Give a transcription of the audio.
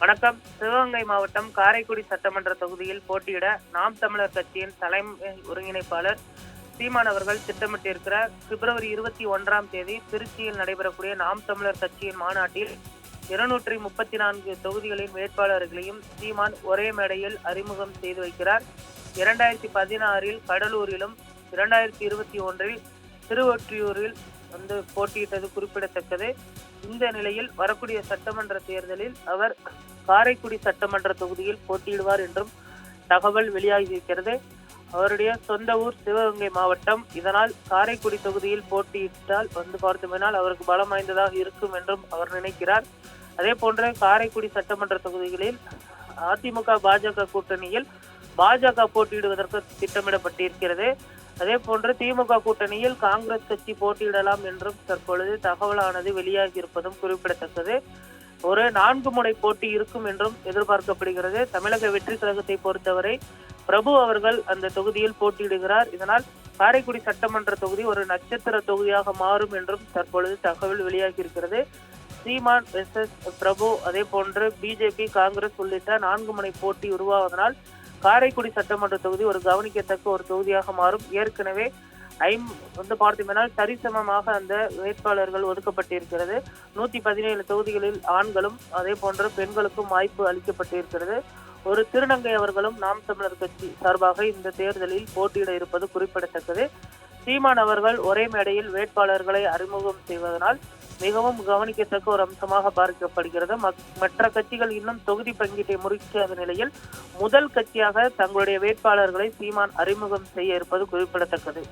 வணக்கம். சிவகங்கை மாவட்டம் காரைக்குடி சட்டமன்ற தொகுதியில் போட்டியிட நாம் தமிழர் கட்சியின் தலைமை ஒருங்கிணைப்பாளர் சீமான் அவர்கள் திட்டமிட்டிருக்கிற பிப்ரவரி இருபத்தி ஒன்றாம் தேதி திருச்சியில் நடைபெறக்கூடிய நாம் தமிழர் கட்சியின் மாநாட்டில் இருநூற்றி முப்பத்தி நான்கு தொகுதிகளின் வேட்பாளர்களையும் சீமான் ஒரே மேடையில் அறிமுகம் செய்து வைக்கிறார். இரண்டாயிரத்தி பதினாறில் கடலூரிலும் இரண்டாயிரத்தி இருபத்தி ஒன்றில் திருவொற்றியூரில் வந்து போட்டியிட்டது குறிப்பிடத்தக்கது. இந்த நிலையில் வரக்கூடிய சட்டமன்ற தேர்தலில் அவர் காரைக்குடி சட்டமன்ற தொகுதியில் போட்டியிடுவார் என்றும் தகவல் வெளியாகியிருக்கிறது. அவருடைய சொந்த ஊர் சிவகங்கை மாவட்டம். இதனால் காரைக்குடி தொகுதியில் போட்டியிட்டால் வந்து பார்த்தோமெனால் அவருக்கு பலம் வாய்ந்ததாக இருக்கும் என்றும் அவர் நினைக்கிறார். அதே போன்று காரைக்குடி சட்டமன்ற தொகுதிகளில் அதிமுக பாஜக கூட்டணியில் பாஜக போட்டியிடுவதற்கு திட்டமிடப்பட்டிருக்கிறது. அதே போன்று திமுக கூட்டணியில் காங்கிரஸ் கட்சி போட்டியிடலாம் என்றும் தற்பொழுது தகவலானது வெளியாகி இருப்பதும் குறிப்பிடத்தக்கது. ஒரு நான்கு முனை போட்டி இருக்கும் என்றும் எதிர்பார்க்கப்படுகிறது. தமிழக வெற்றி கழகத்தை பொறுத்தவரை பிரபு அவர்கள் அந்த தொகுதியில் போட்டியிடுகிறார். இதனால் காரைக்குடி சட்டமன்ற தொகுதி ஒரு நட்சத்திர தொகுதியாக மாறும் என்றும் தற்பொழுது தகவல் வெளியாகி இருக்கிறது சீமான் எஸ் எஸ் பிரபு அதே போன்று பிஜேபி காங்கிரஸ் உள்ளிட்ட நான்கு முனை போட்டி உருவாவதனால் காரைக்குடி சட்டமன்ற தொகுதி ஒரு கவனிக்கத்தக்க ஒரு தொகுதியாக மாறும். ஏற்கனவே ஐம் வந்து பார்த்தீங்கன்னா சரிசமமாக அந்த வேட்பாளர்கள் ஒதுக்கப்பட்டிருக்கிறது. நூத்தி பதினேழு தொகுதிகளில் ஆண்களும் அதே போன்ற பெண்களுக்கும் வாய்ப்பு அளிக்கப்பட்டிருக்கிறது. ஒரு திருநங்கை அவர்களும் நாம் தமிழர் கட்சி சார்பாக இந்த தேர்தலில் போட்டியிட இருப்பது குறிப்பிடத்தக்கது. சீமான் அவர்கள் ஒரே மேடையில் வேட்பாளர்களை அறிமுகம் செய்வதனால் மிகவும் கவனிக்கத்தக்க ஒரு அம்சமாக பார்க்கப்படுகிறது. மற்ற கட்சிகள் இன்னும் தொகுதி பங்கீட்டை முறிக்காத நிலையில் முதல் கட்சியாக தங்களுடைய வேட்பாளர்களை சீமான் அறிமுகம் செய்ய இருப்பது குறிப்பிடத்தக்கது.